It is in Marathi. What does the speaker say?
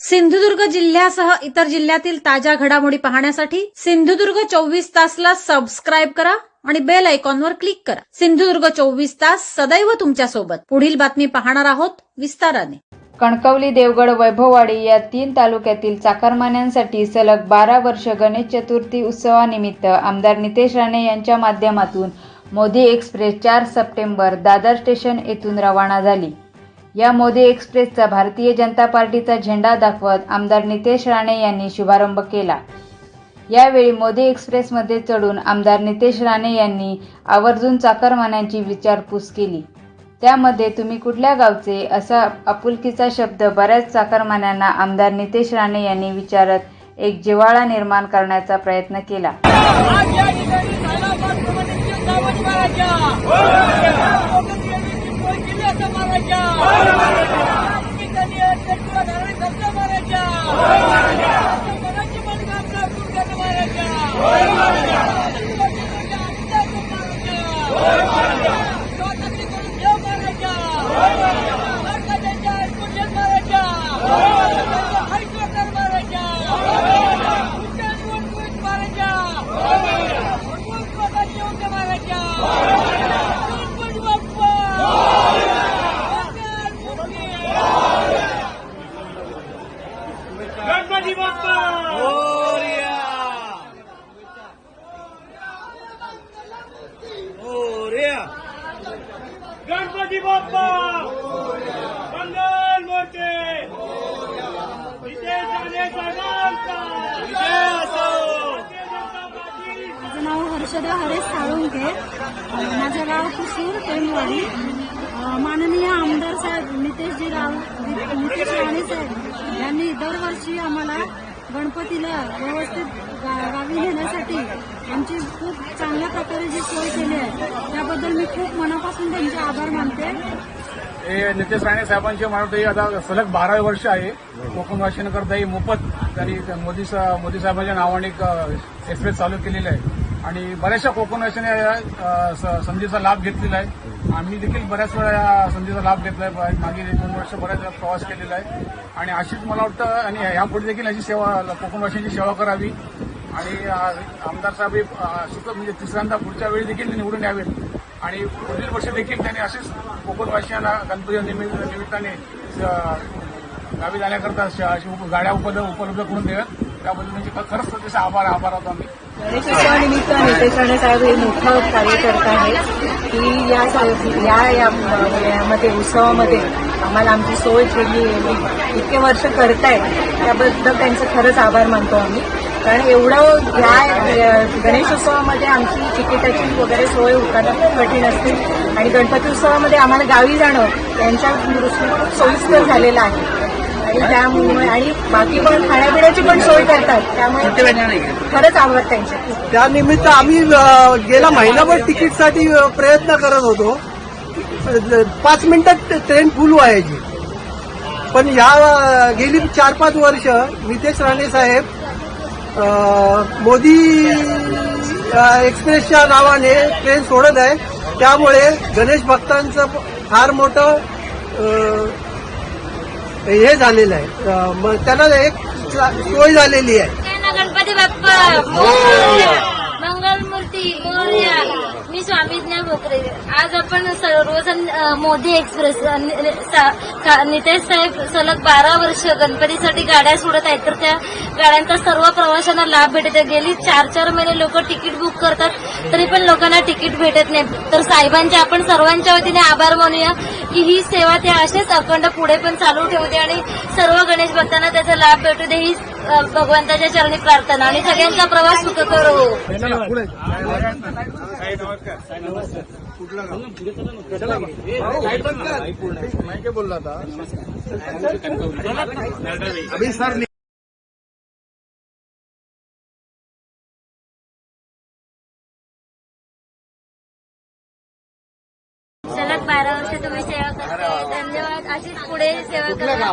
सिंधुदुर्ग जिल्ह्यासह इतर जिल्ह्यातील ताज्या घडामोडी पाहण्यासाठी सिंधुदुर्ग चोवीस तासला सबस्क्राईब करा आणि बेल आयकॉनवर क्लिक करा. सिंधुदुर्ग चोवीस तास सदैव तुमच्यासोबत पुढील बातमी पाहणार आहोत विस्ताराने. कणकवली देवगड वैभववाडी या तीन तालुक्यातील चाकरमान्यांसाठी सलग बारा वर्ष गणेश चतुर्थी उत्सवानिमित्त आमदार नितेश राणे यांच्या माध्यमातून मोदी एक्सप्रेस चार सप्टेंबर दादर स्टेशन येथून रवाना झाली. या मोदी एक्सप्रेसचा भारतीय जनता पार्टीचा झेंडा दाखवत आमदार नितेश राणे यांनी शुभारंभ केला. यावेळी मोदी एक्सप्रेसमध्ये चढून आमदार नितेश राणे यांनी आवर्जून चाकरमान्यांची विचारपूस केली. त्यामध्ये तुम्ही कुठल्या गावचे? असा आपुलकीचा शब्द बऱ्याच चाकरमान्यांना आमदार नितेश राणे यांनी विचारत एक जिव्हाळा निर्माण करण्याचा प्रयत्न केला. गणपती बाप्पा! मंगल मोर्चे! माझं नाव हर्षदा हरेश साळुंके माझं गाव कुसूर टेमवाडी माननीय आमदार साहेब नितेशजी राव नितेश राणे साहेब यांनी दरवर्षी आम्हाला गणपतीला व्यवस्थित गावी घेण्यासाठी आमची खूप चांगल्या प्रकारे जी सोय केली आहे त्याबद्दल मी खूप मनापासून त्यांचे आभार मानते. हे नितेश राणे साहेबांचे मला आता सलग बारा वर्ष आहे. कोकण कोकणवासियांकरता ही मोफत त्यांनी मोदी मोदी साहेबांच्या नावाने एक एक्सप्रेस चालू केलेलं आहे. आणि बऱ्याचशा कोकणवासियांनी या स- संधीचा लाभ घेतलेला आहे. आम्ही देखील बऱ्याच वेळा या संधीचा लाभ घेतला आहे मागील दोन वर्ष बऱ्याच वेळा प्रवास केलेला आहे. आणि अशीच मला वाटतं आणि यापुढे देखील अशी सेवा कोकणवाशांची सेवा करावी. आणि आमदार साहेब हे, म्हणजे तिसऱ्यांदा पुढच्या वेळी देखील निवडून यावेत. आणि पुढील वर्ष देखील त्यांनी असेच कोकणवासियांना गणपती निमित्त- निमित्ताने गावी जाण्याकरता श- अशी गाड्या उपलब्ध उपलब्ध करून द्याव्यात त्याबद्दल म्हणजे खरंच तसे आभार आभार आहोत आम्ही. गणेशोत्सवानिमित्त नितेश राणे साहेब हे मोठं कार्य करत आहेत की या या या यामध्ये उत्सवामध्ये आम्हाला आमची सोय केली आहे. इतके वर्ष करतायत त्याबद्दल त्यांचं खरंच आभार मानतो आम्ही. कारण एवढं या गणेशोत्सवामध्ये आमची तिकिटाची वगैरे सोय होताना खूप कठीण असते. आणि गणपती उत्सवामध्ये आम्हाला गावी जाणं त्यांच्या दृष्टीने खूप सोयीस्कर झालेलं आहे. आणि त्यामुळे आणि बाकी पण खाण्यापिण्याची पण सोय करतात. त्यामुळे खरंच आभार त्यांचे. त्यानिमित्त आम्ही गेला महिनाभर तिकीटसाठी प्रयत्न करत होतो. पाच मिनिटात ट्रेन फुल व्हायची. पण या अ, गेली चार पाच वर्ष नितेश राणे साहेब मोदी एक्सप्रेसच्या नावाने ट्रेन सोडत आहे. त्यामुळे गणेश भक्तांचं फार मोठं हे झालेलं आहे. मग त्यांना एक सोय झालेली आहे गणपती बाप्पा मंगल मूर्ती मोरया मी स्वामीज्ञा भोकरे आज आपण सर्वजण मोदी एक्सप्रेस नि- सा- सा- नितेश साहेब सलग बारा वर्ष गणपतीसाठी गाड्या सोडत आहेत. तर त्या गाड्यांचा सर्व प्रवाशांना लाभ भेटत आहे. गेली चार चार महिने लोक तिकीट बुक करतात तरी पण लोकांना तिकीट भेटत नाही. तर साहेबांचे आपण सर्वांच्या वतीने आभार मानूया की ही सेवा त्या असेच अखंड पुढे पण चालू ठेवू दे आणि सर्व गणेश भक्तांना त्याचा लाभ भेटू दे. ही भगवंताच्या चरणी प्रार्थना आणि सगळ्यांचा प्रवास बोलला आता सलग बारा वर्ष तुम्ही सेवा करताय. धन्यवाद. अशीच पुढे सेवा करा.